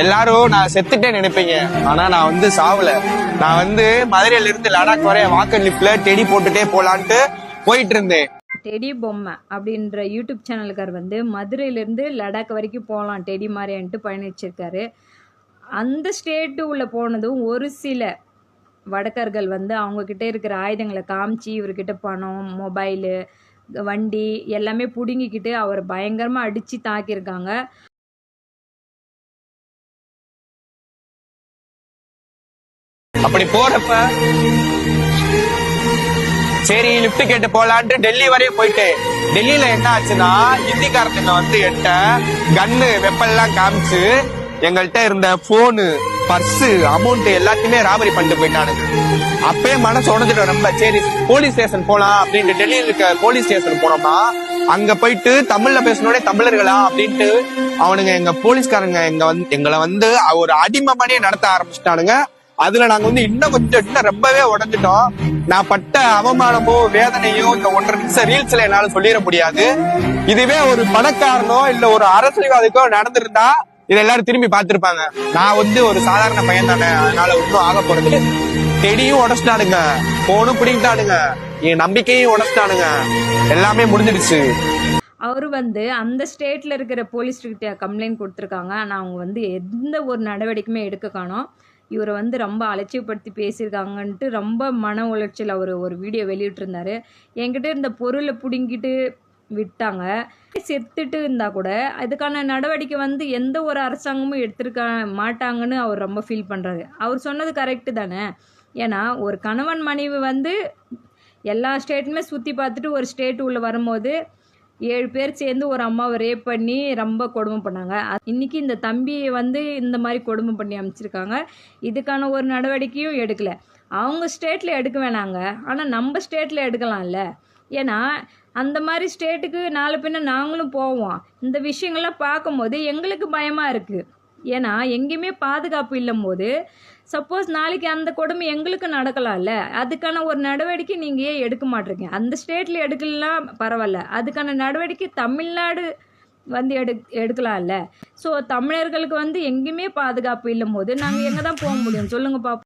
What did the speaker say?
எல்லாரும் நான் செத்துட்டேன்னு நினைப்பீங்க. ஆனா நான் வந்து சாவல. நான் வந்து மதுரையில இருந்து லடாக் வரைய வாக்கர் லிப்ட்ல டெடி போட்டுட்டே போலான்ட்டு போயிட்டு இருந்தேன் டெடி பொம்மை அப்படின்ற யூடியூப் சேனலுக்கார் வந்து மதுரையிலேருந்து லடாக் வரைக்கும் போகலாம் டெடி மாதிரின்ட்டு பயணிச்சிருக்காரு அந்த ஸ்டேட்டு உள்ளே போனதும் ஒரு சில வடக்கர்கள் வந்து அவங்கக்கிட்ட இருக்கிற ஆயுதங்களை காமிச்சு இவர்கிட்ட பணம் மொபைலு வண்டி எல்லாமே பிடுங்கிக்கிட்டு அவர் பயங்கரமாக அடித்து தாக்கியிருக்காங்க. அப்படி போறப்ப சரி லிப்ட் கேட்டு போலான்ட்டு டெல்லி வரையும் போயிட்டு டெல்லியில என்ன ஆச்சுன்னா ஹிந்திக்காரத்துங்க வந்து என்கிட்ட கன்னு வெப்பல்லாம் காமிச்சு எங்கள்கிட்ட இருந்த போனு பர்ஸ் அமௌண்ட் எல்லாத்தையுமே ராபரி பண்ணிட்டு போயிட்டானுங்க. அப்பயே மனசு உடஞ்சிடும் ரொம்ப. சரி போலீஸ் ஸ்டேஷன் போலாம் அப்படின்ட்டு டெல்லியில் இருக்க போலீஸ் ஸ்டேஷன் போனோம்னா அங்க போயிட்டு தமிழ்ல பேசினோடே தமிழர்களா அப்படின்ட்டு அவனுங்க எங்க போலீஸ்காரங்க எங்க வந்து எங்களை வந்து ஒரு அடிமை மாதிரியே நடத்த ஆரம்பிச்சிட்டானுங்க. அதுல நாங்க வந்து இன்னும் கொஞ்சம் இன்னும் ரொம்பவே உடஞ்சிட்டோம். நான் பட்ட அவமானமோ வேதனையோ இந்த ஒன்றரை நிமிஷம் ரீல்ஸ்ல என்னால சொல்லிட முடியாது. இதுவே ஒரு பணக்காரனோ இல்ல ஒரு அரசியல்வாதிக்கோ நடந்திருந்தா இதை எல்லாரும் திரும்பி பார்த்திருப்பாங்க. நான் வந்து ஒரு சாதாரண பையன் தானே அதனால ஒன்றும் ஆக போறது இல்ல. செடியும் உடச்சிட்டானுங்க. போனும் பிடிங்கிட்டானுங்க. என் நம்பிக்கையும் உடச்சிட்டானுங்க. எல்லாமே முடிஞ்சிடுச்சு. அவர் வந்து அந்த ஸ்டேட்டில் இருக்கிற போலீஸ்கிட்ட கம்ப்ளைண்ட் கொடுத்துருக்காங்க. ஆனால் அவங்க வந்து எந்த ஒரு நடவடிக்கையுமே எடுக்க காணோம். இவரை வந்து ரொம்ப அலட்சியப்படுத்தி பேசியிருக்காங்கன்ட்டு ரொம்ப மன உளைச்சல் அவர் ஒரு வீடியோ வெளியிட்டிருந்தார். என்கிட்ட இருந்த பொருளை பிடுங்கிட்டு விட்டாங்க. செத்துட்டு இருந்தால் கூட அதுக்கான நடவடிக்கை வந்து எந்த ஒரு அரசாங்கமும் எடுத்திருக்க மாட்டாங்கன்னு அவர் ரொம்ப ஃபீல் பண்ணுறாரு அவர் சொன்னது கரெக்டு தானே? ஏன்னா ஒரு கணவன் மனைவி வந்து எல்லா ஸ்டேட்டுமே சுற்றி பார்த்துட்டு ஒரு ஸ்டேட் உள்ளே வரும்போது ஏழு பேர் சேர்ந்து ஒரு அம்மாவை ரேப் பண்ணி ரொம்ப கொடுமை பண்ணாங்க. இன்னைக்கு இந்த தம்பியை வந்து இந்த மாதிரி கொடுமை பண்ணி அமைச்சிருக்காங்க. இதுக்கான ஒரு நடவடிக்கையும் எடுக்கல. அவங்க ஸ்டேட்டில் எடுக்க வேணாங்க. ஆனால் நம்ம ஸ்டேட்டில் எடுக்கலாம்ல. ஏன்னா அந்த மாதிரி ஸ்டேட்டுக்கு நாலு பின்ன நாங்களும் போவோம். இந்த விஷயங்கள்லாம் பார்க்கும்போது எங்களுக்கு பயமாக இருக்குது ஏன்னா எங்கேயுமே பாதுகாப்பு இல்லம் போது சப்போஸ் நாளைக்கு அந்த கொடுமை எங்களுக்கு நடக்கலாம்ல. அதுக்கான ஒரு நடவடிக்கை நீங்கள் ஏன் எடுக்க மாட்டீங்க அந்த ஸ்டேட்டில் எடுக்கலாம் பரவாயில்ல. அதுக்கான நடவடிக்கை தமிழ்நாடு வந்து எடு எடுக்கலாம்ல. ஸோ தமிழர்களுக்கு வந்து எங்கேயுமே பாதுகாப்பு இல்லும் போது நாங்கள் எங்கே தான் போக முடியும்? சொல்லுங்கள் பாப்போம்.